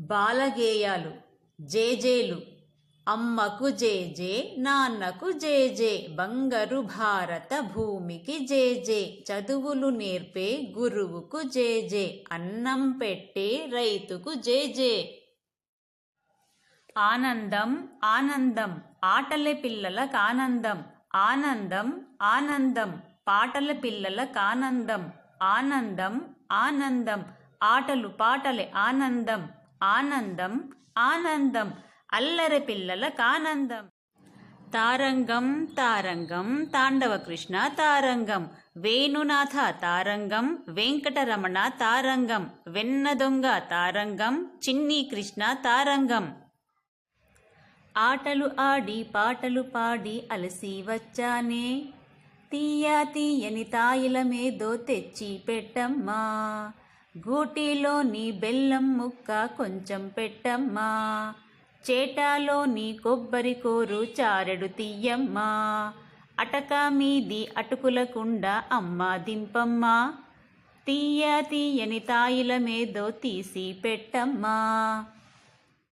బాలగేయాలు జేజేలు అమ్మకు జేజే నాన్నకు జేజే బంగారు భారత భూమికి జేజే చదువులు నేర్పే గురువుకు జేజే అన్నం పెట్టే రైతుకు జేజే. ఆనందం ఆనందం ఆటలే పిల్లలకు ఆనందం ఆనందం ఆనందం పాటల పిల్లలకు ఆనందం ఆనందం ఆనందం ఆటలు పాటలే ఆనందం. ఆనందం ఆనందం. అల్లరి పిల్లలకానందం తారంగం తారంగం. తాండవ కృష్ణ తారంగం. వేణునాథ తారంగం. వెంకటరమణ తారంగం. వెన్న దొంగ తారంగం. చిన్ని కృష్ణ తారంగం. ఆటలు ఆడి పాటలు పాడి అలసి వచ్చానే. తీయ తీయని తాయిలమేదో తెచ్చి పెట్టమ్మా. గూటిలోని బెల్లం ముక్క కొంచెం పెట్టమ్మా. చేటాలోని కొబ్బరి కోరు చారెడు తీయమ్మా అటక మీది అటుకులకుండ అమ్మ దింపమ్మా. తీయ తీయని తాయిలమేదో తీసి పెట్టమ్మా.